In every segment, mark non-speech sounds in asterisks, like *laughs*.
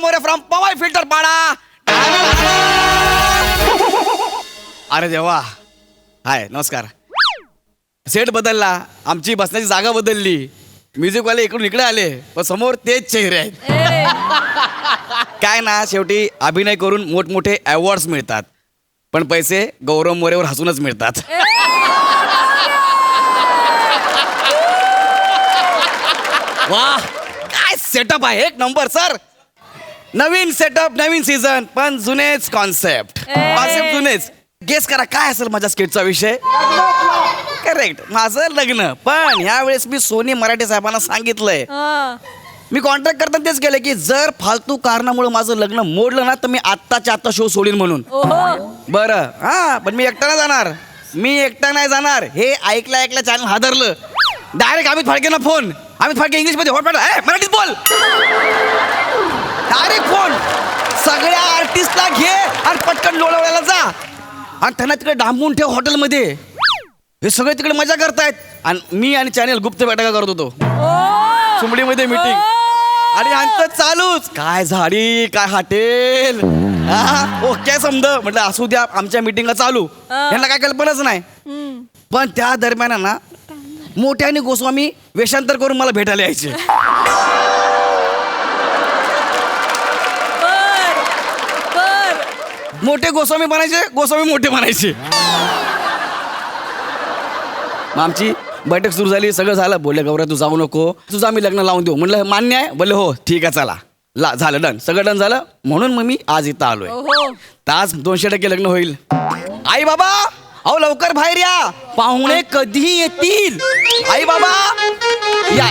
More from Powai filter पाडा. अरे देवा. हाय नमस्कार. सेट बदलला. आमची बसण्याची जागा बदलली. म्युझिकवाले इकडून इकडे आले पण समोर तेच चेहरे आहेत. काय ना शेवटी अभिनय करून मोठमोठे अवॉर्ड्स मिळतात. पण पैसे गौरव मोरेवर हसूनच मिळतात. वा काय सेटअप आहे? एक नंबर सर नवीन सेटअप नवीन सीझन पण जुनेच कॉन्सेप्ट कॉन्सेप्ट जुनेच. गेस करा काय असेल माझ्या स्किटचा विषय? करेक्ट माझं लग्न. पण यावेळेस मी सोनी मराठे साहेबांना सांगितलंय. मी कॉन्ट्रॅक्ट करताना तेच केलं की जर फालतू कारणामुळे माझं लग्न मोडलं ना तर मी आत्ताच्या आत्ता शो सोडीन म्हणून. बरं. हा पण मी एकटा नाही जाणार. मी एकटा नाही जाणार. हे ऐकलं ऐकलं चॅनल हादरलं. डायरेक्ट अमित फाळकेंना फोन अमित फाळके इंग्लिशमध्ये हॉट मराठीत बोल. डायरेक्ट फोन सगळ्या आर्टिस्टला घे आणि पटकन लोणावळ्याला जा. आणि त्यांना तिकडे डांबून ठेव हॉटेलमध्ये हे सगळे तिकडे मजा करतायत. आणि मी आणि चॅनल गुप्त बैठका करत होतो. सुमडीमध्ये मीटिंग आणि यांचं चालूच. काय झाडी काय हॉटेल? हा ओके समज म्हटलं असू द्या आमच्या मिटिंगा चालू. यांना काय कल्पनाच नाही. पण त्या दरम्यान ना मोठ्याने गोस्वामी वेषांतर करून मला भेटायला यायचे. मोठे गोस्वामी बनायचे गोस्वामी मोठे बनायचे. मग आमची बैठक सुरू झाली सगळं झालं. बोलले गौऱ्या तू जाऊ नको. तुझं आम्ही लग्न लावून देऊ. म्हणलं मान्य आहे? बोलले हो ठीक आहे चला. ला झालं डन. सगळं डन झालं. म्हणून मग मी आज इथं आलोय. तास दोनशे टक्के लग्न होईल. आई बाबा! अहो लवकर बाहेर या. पाहुणे कधी येतील. आई बाबा! या.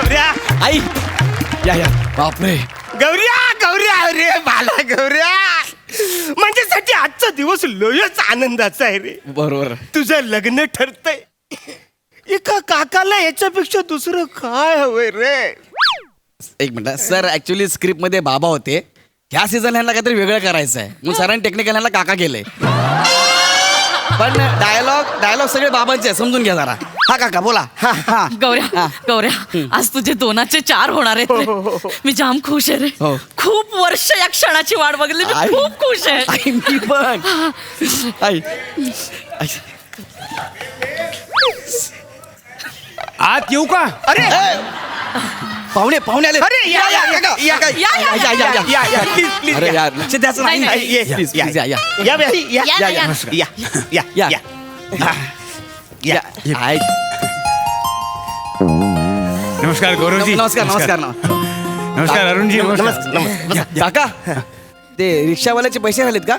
गौऱ्या. आई. या या. बापरे. गौऱ्या गौऱ्या अरे बाला गौऱ्या. माझ्यासाठी आजचा दिवस लयच आनंदाचा आहे रे. बरोबर. तुझं लग्न ठरतंय. एका काकाला याच्यापेक्षा दुसरं काय हवंय रे? एक मिनिट सर ऍक्च्युली स्क्रिप्टमध्ये बाबा होते. ह्या सीझन ह्यांना काहीतरी वेगळं करायचं आहे मग सरांनी टेक्निकल ह्यांना काका केलंय. पण डायलॉग डायलॉग सगळे बाबांचे आहे, समजून घ्या जरा. हा काका बोला हा हा गौऱ्या हा. गौऱ्या आज तुझे दोनाचे चार होणार आहेत रे. मी जाम खुश आहे रे हो. खूप वर्ष या क्षणाची वाट बघितली मी आई. खूप खुश आहे आई मी पण आई आई. आत येऊ का अरे पाहुणे पाहुणे आले अरे, या, या, काका, या, या, या, या, या, या. या या प्लीज प्लीज अरे या. यार लक्ष द्यायचं नाही नाही, नाही, ये, Please, या, please, या, या. या बाई, या या, या या. या या या या. या या. नमस्कार गौरवजी. नमस्कार नमस्कार. नमस्कार नमस्कार. अरुणजी नमस्कार. नमस्कार. काका ते रिक्षावाल्याचे पैसे राहिलेत का?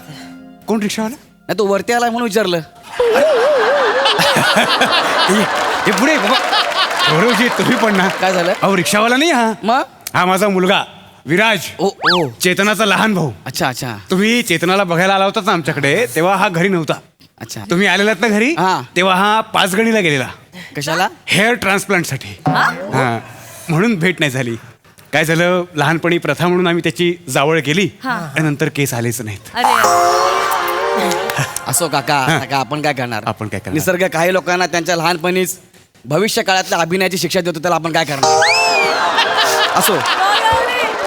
कोण रिक्षावाला? नाही तो वरती आलाय म्हणून विचारलं. हे पुढे गौरवजी तुम्ही पण ना. काय झालं? अहो रिक्षावाला नाही हा. मग? हा माझा मुलगा विराज. ओ ओ. चेतनाचा लहान भाऊ. अच्छा अच्छा. तुम्ही चेतनाला बघायला आला होता ना आमच्याकडे तेव्हा हा घरी नव्हता. अच्छा. तुम्ही आलेलात ना घरी? हा. तेव्हा हा पाचगणीला गेलेला. कशाला? हेअर ट्रान्सप्लांटसाठी. हा? म्हणून भेट नाही झाली. काय झालं? लहानपणी प्रथा म्हणून आम्ही त्याची जावळ केली हा. आणि नंतर केस आलेच नाहीत. अरे असो काका काका आपण काय करणार? आपण काय करणार? निसर्ग काही लोकांना त्यांच्या लहानपणीच भविष्य काळातल्या अभिनयाची शिक्षा देतो त्याला आपण काय करणार? असो.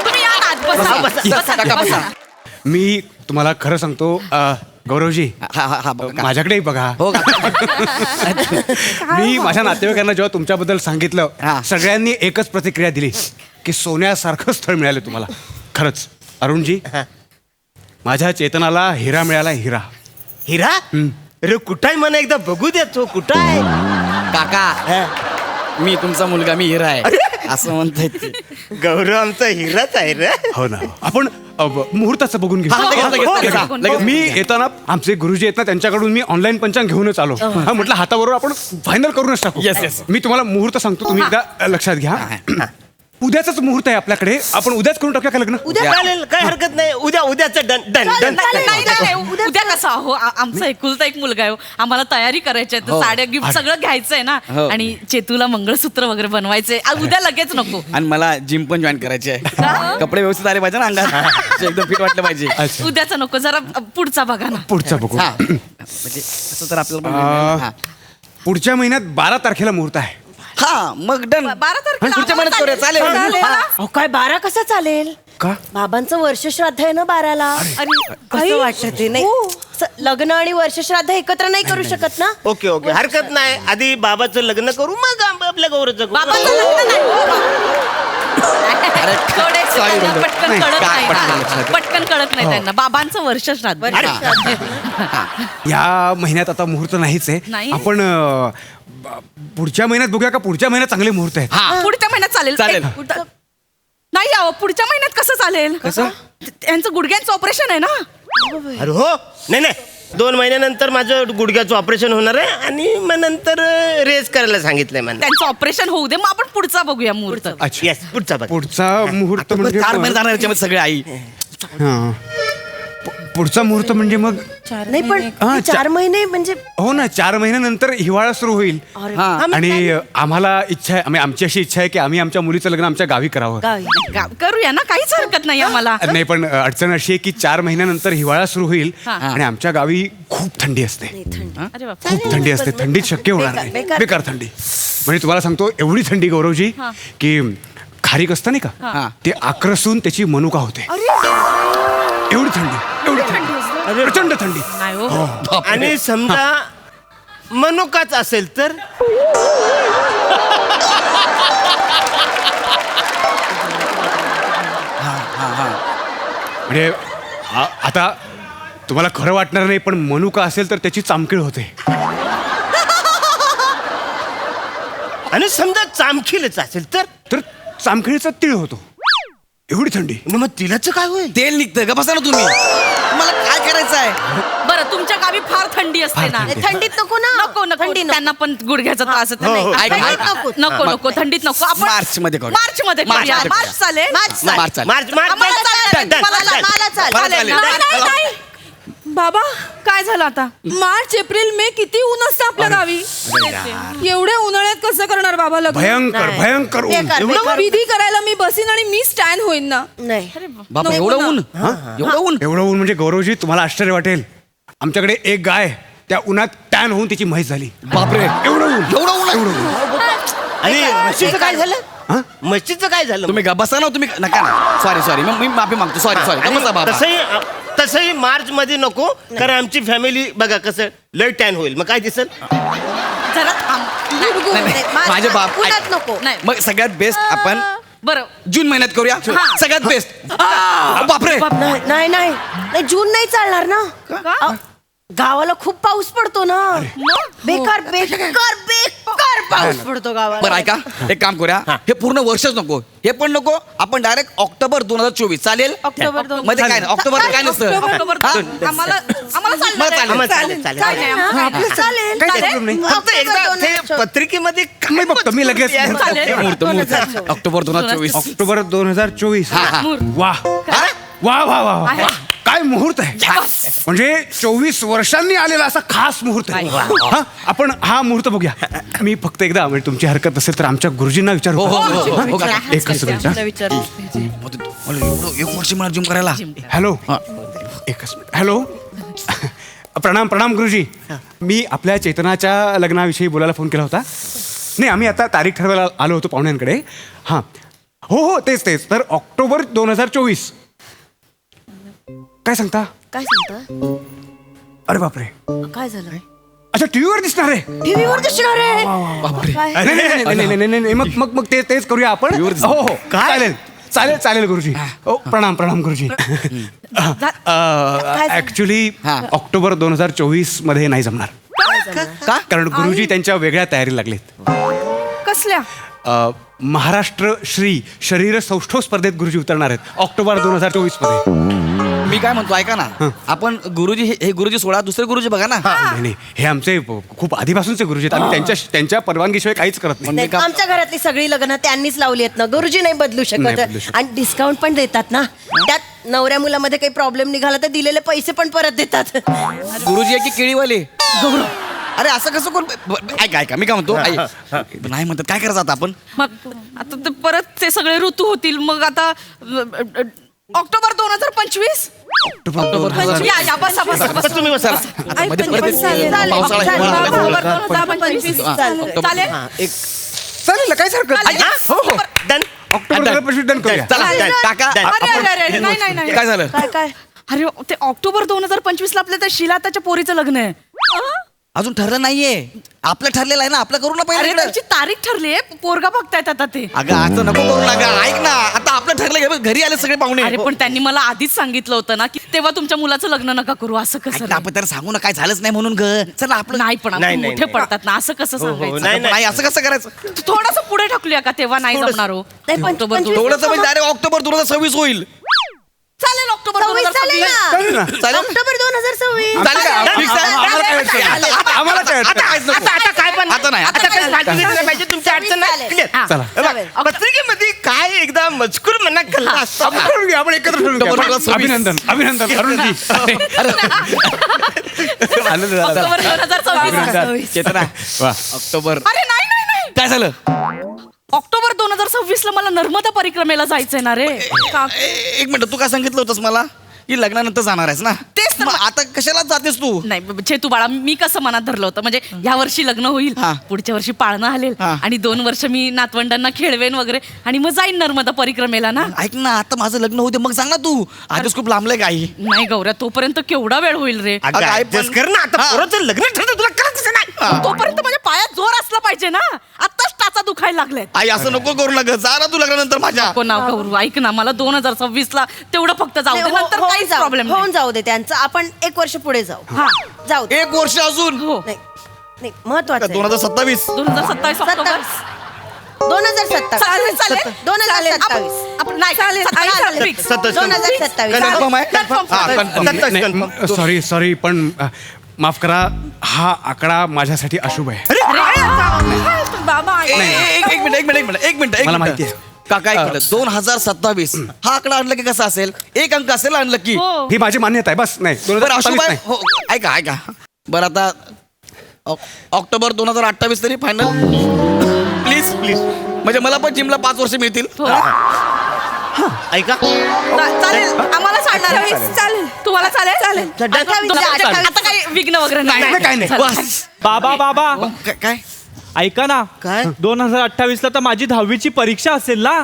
तुम्ही या ना आत बसा. बसा, बसा, बसा, काका, बसा. बसा. मी तुम्हाला खरं सांगतो अ, गौरवजी हा हा हा बघा, काका. माझ्याकडे बघा. हो *laughs* मी माझ्या नातेवाईकांना जेव्हा तुमच्याबद्दल सांगितलं हा. सगळ्यांनी एकच प्रतिक्रिया दिली की सोन्यासारखं स्थळ मिळालं तुम्हाला. खरंच. अरुणजी माझ्या चेतनाला हिरा मिळाला हिरा. हिरा? अरे कुठं आहे मला एकदा बघू द्या तो कुठं आहे काका मी तुमचा मुलगा मी हिरा आहे. असं म्हणताय ते. गौरव आमचा हिराच आहे रे. हो ना. आपण मुहूर्ताचं बघून घेऊ. हा, लगेच, लगेच, लगेच. हा, लगेच. मी येताना आमचे गुरुजी आहेत ना त्यांच्याकडून मी ऑनलाईन पंचांग घेऊनच आलो. हा म्हटलं हाताबरोबर आपण फायनल करूनच टाकू. Yes, yes. मी तुम्हाला मुहूर्त सांगतो तुम्ही एकदा अ, लक्षात घ्या. उद्याच मुहूर्त आहे आपल्याकडे. आपण उद्याच करून टाकूया का लग्न? उद्या चालेल काय हरकत नाही. उद्या उद्याचं डन डन डन. नाही, नाही, नाही, उद्या उद्या कसा? हो आ- आमचा एकुलता एक मुलगा आहे हो. आम्हाला तयारी करायची आहे. तर हो. साड्या गिफ्ट सगळं घ्यायचंय ना. हो. आणि चेतूला मंगळसूत्र वगैरे बनवायचंय. आ, उद्या लगेच नको. आणि मला जिम पण जॉईन करायची आहे. कपडे व्यवस्थित आले पाहिजे ना अंगात? एकदम फिट वाटलं पाहिजे. अच्छा. उद्याचा नको. जरा अ, पुढचा बघा ना. पुढचा बघू. हा. म्हणजे असं तर आपल्याला पण हा. पुढच्या महिन्यात बारा तारखेला मुहूर्त आहे. हा मग डन बारा तारखेला पुढच्या महिन्यात करूया चालेल. चालेल. हा. अहो काय बारा कसं चालेल? का? बाबांचं वर्ष श्राद्ध आहे ना बाराला? अरे, कसं वाटतं ते? नाही स- लग्न आणि वर्ष श्राद्ध एकत्र नाही करू शकत ना? Okay okay. हरकत नाही. आधी बाबाचं लग्न करू मग आम- आपल्या गौरवचं करू. बाबांचं लग्न नाही. *laughs* थोडेसे Sorry, त्यांना. पटकन नाही, कळत नाही. पटकन ना. लक्षात. पटकन कळत नाही त्यांना. बाबांचं वर्ष श्राद्ध. अरे, *laughs* या महिन्यात आता मुहूर्त नाहीच आहे. नाही? आपण अं, ब- पुढच्या महिन्यात बघूया का? पुढच्या महिन्यात चांगले मुहूर्त आहेत. हा. पुढच्या महिन्यात चालेल. चालेल. एक- नाही अहो पुढच्या महिन्यात कसं चालेल? कसं? त्यांचं गुडघ्यांचं ऑपरेशन आहे ना? अरे हो. नाही नाही. दोन महिन्यानंतर माझं गुडघ्याचं ऑपरेशन होणार आहे आणि मग नंतर रेस करायला सांगितलंय मला त्यांचं ऑपरेशन होऊ दे मग आपण पुढचा बघूया मुहूर्त. अच्छा. येस पुढचा बघ. पुढचा मुहूर्त म्हणजे चार महिने जाणार याच्यामध्ये सगळे आई. हा. पुढचा मुहूर्त म्हणजे मग? नाही पण हा, ते चार महिने म्हणजे हो ना चार महिन्यानंतर हिवाळा सुरू होईल. हा आणि आम्हाला इच्छा आहे आम्ही आमची अशी इच्छा आहे की आम्ही आमच्या मुलीचं लग्न आमच्या गावी करावं. गावी. गा- करूया ना काहीच हरकत नाही आम्हाला. नाही पण अ, अडचण अशी आहे की चार महिन्यानंतर हिवाळा सुरू होईल हा. आणि आमच्या गावी खूप थंडी असते. अरे बाप. खूप थंडी असते. थंडीत शक्य होणार बेकार- नाही. बेकार. बेकार थंडी. म्हणजे तुम्हाला सांगतो एवढी थंडी गौरवजी की खारीक असतं नाही हा. का ते आक्रसून त्याची मनुका होते. एवढी थंडी एवढी थंडी प्रचंड थंडी. नाही हो. आणि समजा मनोकाच असेल तर? म्हणजे आ- आता तुम्हाला खरं वाटणार नाही पण मनुका असेल तर त्याची चामखीळ होते. आणि समजा चामखीलच असेल तर? तर चामखिळीचा तीळ होतो. एवढी थंडी मग तिलाच काय होईल तेल निघतं का बसा ना तुम्ही मला काय करायचं आहे बरं तुमच्या गावी फार थंडी असते ना थंडी. थंडीत नको ना नको नको थंडी नको. त्यांना पण गुडघ्याचा त्रास होतो हो, नाही. हो. ऐक, ऐक, ऐक, ऐक. नको नको नको थंडीत नको आपण मार्च मध्ये करू. मार्च मध्ये मार्च करूया. मध्ये मार्च. चालेल मार्च चालेल. मार्च. मार्च आम्हाला चालेल. मला चालेल. मला चालेल. मला चालेल. चालेल. नाही, नाही, नाही. बाबा काय झालं आता? मार्च एप्रिल मे किती ऊन असतं आपल्या गावी? एवढ्या उन्हाळ्यात कसं करणार बाबा लग्न? भयंकर नाही. भयंकर ऊन. बेकार, एवढं बेकार. विधी करायला मी बसीन आणि मी स्टँड होईन ना. नाही. बाप. नको एवढं ना. ऊन? एवढं ऊन? एवढं ऊन म्हणजे गौरवजी तुम्हाला आश्चर्य वाटेल. आमच्याकडे एक गाय त्या उन्हात टॅन होऊन तिची म्हैस झाली. बापरे. एवढं ऊन. एवढं ऊन? एवढं ऊन. आणि म्हशीचं काय झालं? हा? म्हशीचं काय झालं? तुम्ही गा- बसा ना तुम्ही नका ना. सॉरी सॉरी मग मी माफी मागतो. सॉरी सॉरी बाबा. तसंही मार्च मध्ये नको कारण आमची फॅमिली बघा कसं लय टॅन होईल. मग काय दिसल? जरा थांब. नाही, नाही, नाही. नाही, मा- माझे बाप उन्हात. नको. नाही. मग सगळ्यात बेस्ट आपण बरं. जून महिन्यात करूया. सगळ्यात बेस्ट बापरे. नाही नाही नाही. नाही, जून नाही चालणार ना. अहो, गावाला खूप पाऊस पडतो ना. बेकार बेकार बेकार. पाऊस पडतो गावाला बरं ऐका एक काम करूया हे पूर्ण वर्षच नको हे पण नको आपण डायरेक्ट ऑक्टोबर दोन हजार चोवीस चालेल ऑक्टोबर दोन- मध्ये काय नाही ऑक्टोबर काय नसतं ऑक्टोबर हा? दोन. आम्हाला आम्हाला मला चालणार आहे. चालेल. आम्हाला चालेल चालेल चालेल ना? चालेल काही चालेल. problem नाही. फक्त ऑक्टोबर एकदा दोन ते चोवीस. पत्रिकेमध्ये काय मी बघतो, मी लगेच- चालेल. मुहूर्त मुहूर्त ऑक्टोबर दोन हजार चोवीस ऑक्टोबर दोन हजार चोवीस हा, हा. वा हा? वा वा वा वा. आहे. काय मुहूर्त आहे म्हणजे चोवीस वर्षांनी आलेला असा खास मुहूर्त आहे हा, आपण हा मुहूर्त बघूया मी फक्त एकदा म्हणजे तुमची हरकत असेल तर आमच्या गुरुजींना विचारू हो, हो? हो, हो, हो, हा? का? एकच मिनिट हा. एक वर्ष मला जिम करायला हॅलो एकच मिनिट हॅलो प्रणाम प्रणाम गुरुजी मी आपल्या चेतनाच्या लग्नाविषयी बोलायला फोन केला होता नाही आम्ही आता तारीख ठरवायला आलो होतो पाहुण्यांकडे हां हो हो तेच तेच तर ऑक्टोबर दोन हजार चोवीस काय सांगता? काय सांगता? अरे बापरे. काय झालं? अच्छा टीव्हीवर दिसणार आहे. टीव्हीवर दिसणार आहे? काय? नाही, नाही, नाही, नाही, नाही, नाही, नाही, मग मग मग ते तेच करूया आपण. हो हो चालेल चालेल चालेल गुरुजी. हो. प्रणाम प्रणाम गुरुजी. *laughs* झालं? ऍक्च्युली हा. ऑक्टोबर दोन हजार चोवीसमध्ये नाही जमणार. का? कारण गुरुजी त्यांच्या वेगळ्या तयारी लागलेत. कसल्या? अ, महाराष्ट्र श्री शरीर सौष्ठव स्पर्धेत गुरुजी उतरणार आहेत ऑक्टोबर दोन हजार चोवीसमध्ये मी काय म्हणतो ऐका ना. आपण गुरुजी हे- हे गुरुजी सोडा दुसरे गुरुजी बघा ना. नाही नाही, हे आमचे खूप आधीपासूनचे गुरुजी आहेत. आम्ही त्यांच्या त्यांच्या परवानगीशिवाय काहीच करत नाही. नाही, आमच्या घरातली सगळी लग्न त्यांनीच लावली आहेत ना. गुरुजी नाही बदलू नाही शकत. बदलू शकत. आणि डिस्काउंट पण देतात ना. त्यात नवऱ्या मुलामध्ये काही प्रॉब्लेम निघाला तर दिलेले पैसे पण परत देतात. गुरुजी आहे की केळीवाले? अरे असं कसं कोण ब- ब- ऐका ऐका मी काय म्हणतो? ऐक. नाही म्हणतात. काय करायचं आता आपण? मग आता ते परत ते सगळे ऋतू होतील. मग आता अ, अ, ऑक्टोबर दोन हजार पंचवीस? ऑक्टोबर दोन हजार- या या बसा बसा बसा. तुम्ही बसा. आता आई, मध्ये पण- परत पण चालेल. पावसाळा चालेल. हिवाळा चालेल. आला. ऑक्टोबर दोन हजार पंचवीस. हा, चालेल. ऑक्टोबर- चालेल? हा, एक. चालेल ना काहीच हरकत नाही हा? हो. हो डन ऑक्टोबर दोन हजार पंचवीस डन करूया. चला Done. काका Done. अरे अरे अरे. अरे, नाही नाही नाही. काय झालं? काय काय? अरे ते ऑक्टोबर दोन हजार पंचवीस ला आपल्या त्या शिला त्याच्या पोरीचं लग्न आहे. अजून ठरलं नाहीये. आपलं ठरलेलं आहे ना आपलं करू ना अरे पहिले त्यांची तारीख ठरली आहे. पोरगा बघतायत आता ते. अगं असं नको करू ना गं. ऐक ना आता आपलं ठरलं घे घरी आले सगळे पाहुणे. अरे पण त्यांनी मला आधीच सांगितलं होतं ना की तेव्हा तुमच्या मुलाचं लग्न नका करू असं ऐक कसं ना, रे? आपण त्याला सांगू ना काय झालंच नाही म्हणून ग. चला आपलं नाही पण नाही, आपण नाही, मोठे नाही. पडतात ना असं कसं हो, हो, सांगायचं? नाही, असं कसं करायचं? थोडस पुढे टाकूया का तेव्हा नाही थोडंसं. जमणार हो? नाही, पण- पंचवीस- थोडंसं म्हणजे डायरेक्ट ऑक्टोबर दोन हजार सव्वीस होईल. चालेल ऑक्टोबर दोन सव्वीस हजार चालेल सव्वीस. चालेल ना ना चालेल ऑक्टोबर दोन हजार सव्वीस चालेल का? आम्हाला- Fix आहे? आम्हाला काय अडचण नाही. आम्हाला काय अडचण आता नाही. काहीच नको. आता आता काय पण आता नाही, आता आता काय नाही. फालतू नाही पाहिजे तुमची अडचण नाही चालेल. क्लिअर हा, चला. चालेल. पत्रिकेमध्ये काय एकदा मजकूर म्हणा कल्ला असतो आपण ठरवून घेऊ, आपण एकत्र ठरवून घेऊ. सव्वीस. अभिनंदन अभिनंदन अरुणजी आनंद झाला. ऑक्टोबर दोन हजार सव्वीस अभिनंदन. चेतना वा. ऑक्टोबर अरे नाही नाही नाही काय झालं ऑक्टोबर दोन हजार सव्वीस ला मला नर्मदा परिक्रमेला जायचंय ना रे. का- ए- एक मिनिट तू काय सांगितलं होतंस मला? की लग्नानंतर जाणार आहेस ना? तेच तर मग आता कशाला जातेस तू? नाही ब- छेतू बाळा मी कसं मनात धरलं होतं? म्हणजे ह्या वर्षी लग्न होईल हा. पुढच्या वर्षी पाळणं हलेल हा. आणि दोन वर्ष मी नातवंडांना खेळवेन वगैरे आणि मग जाईन नर्मदा परिक्रमेला ना. ऐक ना आता माझं लग्न होते मग सांग ना तू. आधीच खूप लांबलंय काही नाही गौऱ्या तोपर्यंत केवढा वेळ होईल रे? अगं, अगं, आई adjust पण- कर ना. आता हा. पोराचं लग्न तुला नाही. तोपर्यंत माझ्या पायात जोर असला पाहिजे ना. आत्ताच टाचा दुखायला लागलाय आई असं नको करू नका. जा ना तू लग्नानंतर माझ्या. नको ना गौरू ऐक ना मला दोन हजार सव्वीस ला तेवढं फक्त जाऊ दे हो- नंतर काहीच जाऊ- प्रॉब्लेम होऊन जाऊ दे त्यांचं. आपण एक वर्ष पुढे जाऊ. हा. जाऊ दे. एक वर्ष अजून? हो. नाही नाही महत्वाचं दोन हजार सत्तावीस. दोन हजार सत्तावीस ऑक्टोबर. सत्तावीस. दोन हजार सत्तावीस. चालेल दोन हजार. सत्तावीस. आपण- आपण नाही. चालेल, सत्तावीस. आई चालेल. fix. सत्तावीस. दोन हजार सत्तावीस. कन्फर्म आहे? Confirm. हा, confirm. सत्तावीस. नाही, confirm. म- सॉरी सॉरी पण अ, माफ करा. हा आकडा माझ्यासाठी अशुभ आहे. अरे, एक एक मिनिट एक मिनिट एक मिनिट एक मिनिट एक मला मिनिट. माहिती आहे. काका एक मिनिट. दोन हजार सत्तावीस. हा आकडा आणलं की कसा असेल? एक अंक असेल आणलं की. हो. ही माझी मान्यता आहे बस. नाही दोन बरं हजार अशुभ सत्तावीस आहे नाही. हो ऐका ऐका. बरं आता ऑक- ऑक्टोबर दोन हजार अठ्ठावीस तरी फायनल प्लीज प्लीज म्हणजे मला पण जिमला पाच वर्ष मिळतील. हो. ऐका. चा- चालेल. आम्हाला चालणार आहे. चालेल. चालेल. तुम्हाला चालेल चालेल. आता काही विघ्न वगैरे नाही. नाही, काही नाही. बस. बाबा बाबा. काय- काय? ऐका ना काय? दोन हजार अठ्ठावीस ला तर माझी दहावीची परीक्षा असेल ना?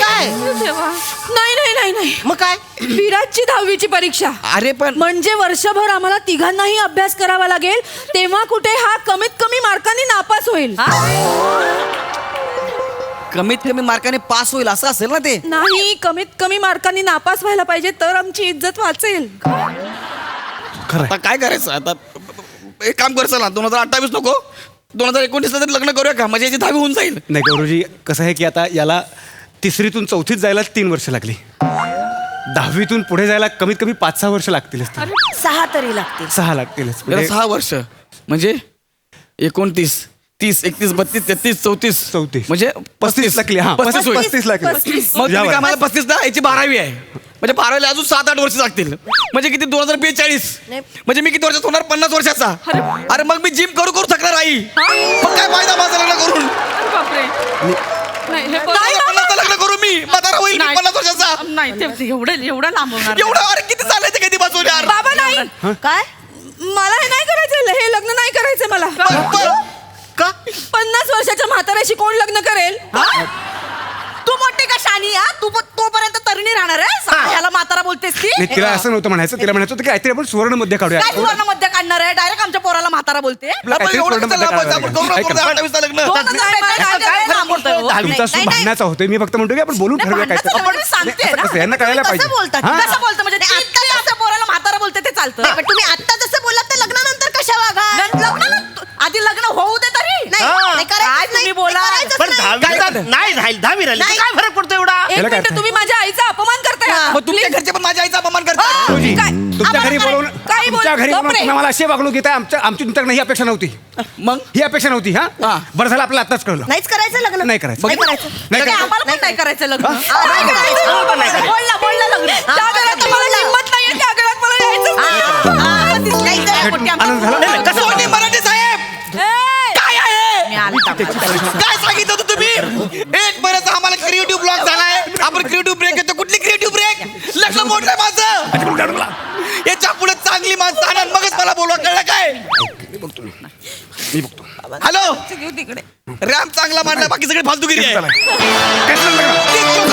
काय? देवा. नाही नाही नाही नाही. मग काय? विराटची दहावीची परीक्षा. अरे पण म्हणजे वर्षभर आम्हाला तिघांनाही अभ्यास करावा लागेल तेव्हा कुठे हा कमीत कमी मार्कांनी नापास होईल. कमीत कमी मार्काने पास होईल असं असेल ना ते? नाही कमीत कमी मार्कांनी नापास व्हायला पाहिजे तर आमची इज्जत वाचेल. खरं आता काय करायचं आता? एक काम कर चला. दोन हजार अठ्ठावीस नको. दोन हजार एकोणीसला तरी लग्न करूया का? म्हणजे याची दहावी होऊन जाईल. नाही गौरवजी कसं आहे की आता याला तिसरीतून चौथीत जायला तीन वर्ष लागली. दहावीतून पुढे जायला कमीत कमी पाच सहा वर्ष लागतीलच. सहा तरी लागतील. सहा लागतीलच. म्हणजे सहा वर्ष. म्हणजे एकोणतीस तीस एकतीस बत्तीस तेहतीस चौतीस. चौतीस. म्हणजे पस्तीस. लागली हा. पस्तीस होईल. पस्तीस लागली. पस्तीस. मग तुम्ही यावर. काय मला पस्तीस ना याची बारावी आहे. म्हणजे बारावीला अजून सात आठ वर्ष लागतील. म्हणजे किती? दोन हजार बेचाळीस. नाही. म्हणजे मी किती वर्षात होणार पन्नास वर्षाचा. अरे. मग मी जिम करू करू थकणार आई. मग काय फायदा माझं लग्न करून? अरे बापरे. नाही हे लग्न करू मी. म्हातारा होईल मी नाही. पन्नास वर्षाचा. नाही ते एवढं एवढं लांब होणार नाही. एवढं अरे किती चाललंय ते कधी बसवलं यार? बाबा नाही. काय? मला हे नाही करायचं हे लग्न नाही करायचं मला. पण- का? पन्नास वर्षाच्या म्हाताऱ्याशी कोण लग्न करेल? तू मोठी का शानी हा? तू प- तोपर्यंत तरुणी राहणार आहे ह्याला म्हातारा बोलतेस की? नाही तिला असं नव्हतं म्हणायचं. तिला म्हणायचं होतं की काहीतरी आपण सुवर्णमध्ये काढूया. काय सुवर्णमध्ये काढणार आहे? डायरेक्ट आमच्या पोराला म्हातारा बोलते. आपलं आपण काहीतरी एवढं सुवर्ण कसं मध्ये लांब आपण करू काढूया. नको ऐका. अठ्ठावीसचं लग्न. दोन हजार काय- काय- काय लांब होतोय हो? नाही, तुमचा सूर नाही, नाही. भांडण्याचा होतोय. मी फक्त म्हणतो की आपण बोलून ठरवूया काय भांडणाचं नाही, मी सांगते असं ना. कसं, यांना कळायला तुम्ही पाहिजे. बोलता? हा? कसं बोलतं? म्हणजे ते पोराला म्हातारा बोलते ते चालतं. पण तुम्ही आता जसं बोललात तर लग्नानंतर कशा वागा? लग्न आधी लग्न होऊ दे हा. नाही करायचंच काय नाही, तुम्ही बोला? नाही करायचंच पण नाही. दहावी काय झालं? नाही राहील दहावी राहील. नाही. काय फरक पडतो एवढा? एक त्याला काय मिनिट तुम्ही माझ्या आईचा अपमान करताय हा. मग तुमच्या घरचे पण माझ्या आईचा अपमान करतात. काय? तुमच्या आम्हाला घरी काय- बोलवून काही बोल- तुमच्या घरी बापरे. आम्हाला अशी वागणूक घेताय आमच्या आमची तुमच्याकडे ही अपेक्षा नव्हती. मग? ही अपेक्षा नव्हती हा? हा. बरं झालं आपल्याला आताच कळलं. नाहीच करायचं लग्न. नाही करायचं. नाही करायचं. नाही नाही, करायचं. आम्हाला पण नाही करायचं लग्न. हा, नाही करायचं. बोलला बोलला लग्न. त्या घरात मला हिंमत नाहीये त्या घरात मला यायचंच नाही. हा, मग दिसलं इथे मोठी आमची- आनंद झाला. नाही, नाही, कसं सोनी मराठे साहेब काय आहे मी आली थांबा. काय सांगितलं होतं तुम्ही एक बरंच आम्हाला क्रिएटिव्ह ब्लॉक झालाय आपण क्रिएटिव्ह ब्रेक येतो कुठली क्रिएटिव्ह मोठलंय माझं? याच्यापुढे चांगली माणसं आणा मगच मला बोलवा कळलं काय? मी बघतो हो तिकडे. रॅम्प चांगला मांडला बाकी सगळे फालतुगिरी आहे. फालतू-